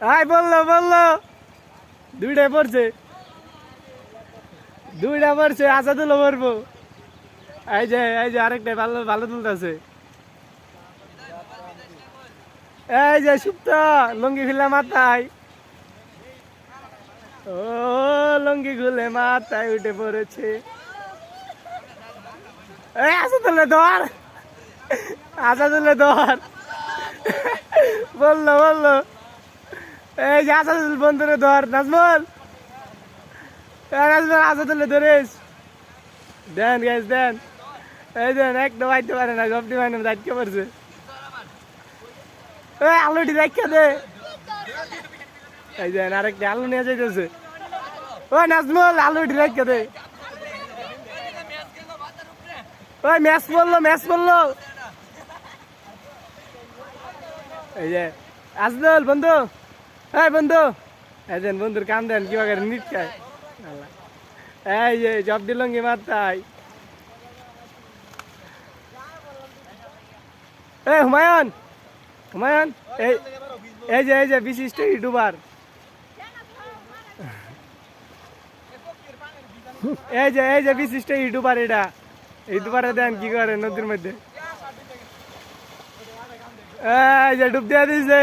I বলল বলল। দুইটাই পড়ছে। দুইটা পড়ছে আজাদুল্লো পড়ব। এই যে এই যে আরেকটা ভালো ভালো তুলতেছে। এই যে, সুপ্ত, লঙ্গি খুলে মাথায়। ও, লঙ্গি খুলে মাথায় উঠে পড়েছে। এই তুলে ধর। আসাদুল্লো ধর। বলল বলল। এই যে আসাদুল, বন্ধুরে ধর, নাজমল। নাজমল আসাদুল্লে ধরিস। দেন গ্যাস দেন। এই দেন একটা বাইতে পারে না গপটি মানে দাঁড়িয়ে পড়ছে এই আলুটি দেখা দে। এই দেন, আরেকটা আলু নিয়ে যাইতেছে। ওই নাজমল আলুটি দেখা দে। ওই ম্যাচ বলল ম্যাচ বলল। এই যে, আসদল, বন্ধু। এই বন্ধু, এই দেন বন্ধুর কাম দেন কিবা করে নিট খায়? আল্লাহ। এই যে, জব দিলঙ্গি মারতাই এই হুমায়ুন হুমায়ুন, এই এই যে এই যে, বিশিষ্ট ইউটিউবার। এই যে এই যে, বিশিষ্ট ইউটিউবার এটা। ইউটিউবারে দেন কি করে নদীর মধ্যে? এই যে, ডুব দিয়ে দিছে।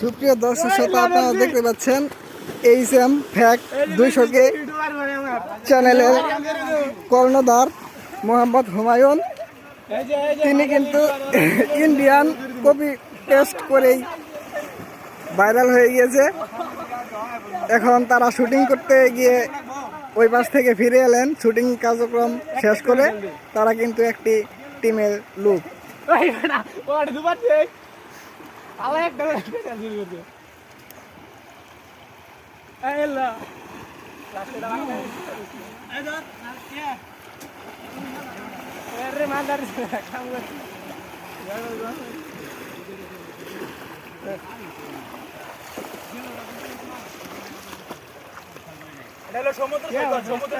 সুপ্রিয় দর্শক শ্রোতা আপনারা দেখতে পাচ্ছেন এইচ এম ফ্যাক দুইশো কে ইউটিউবার আমার। চ্যানেলের কর্ণধার মোহাম্মদ হুমায়ুন। তিনি কিন্তু ইন্ডিয়ান কপি টেস্ট করেই ভাইরাল হয়ে গিয়েছে। এখন তারা শুটিং করতে গিয়ে ওই পাশ থেকে ফিরে এলেন, শুটিং কার্যক্রম শেষ করে তারা কিন্তু একটি টিমের লোক ওই বেটা ওটা দুবার দেখ আলাই একটা একটা শুরু করতে এই এলা আরে মাদার কাম করছে এটা হলো সমুদ্র সমুদ্র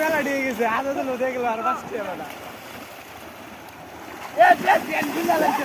মেলা দিয়ে গেছে। আধা দিল দেখল আর বাঁচতে না। পেট পেট ঝুলা লাগছে।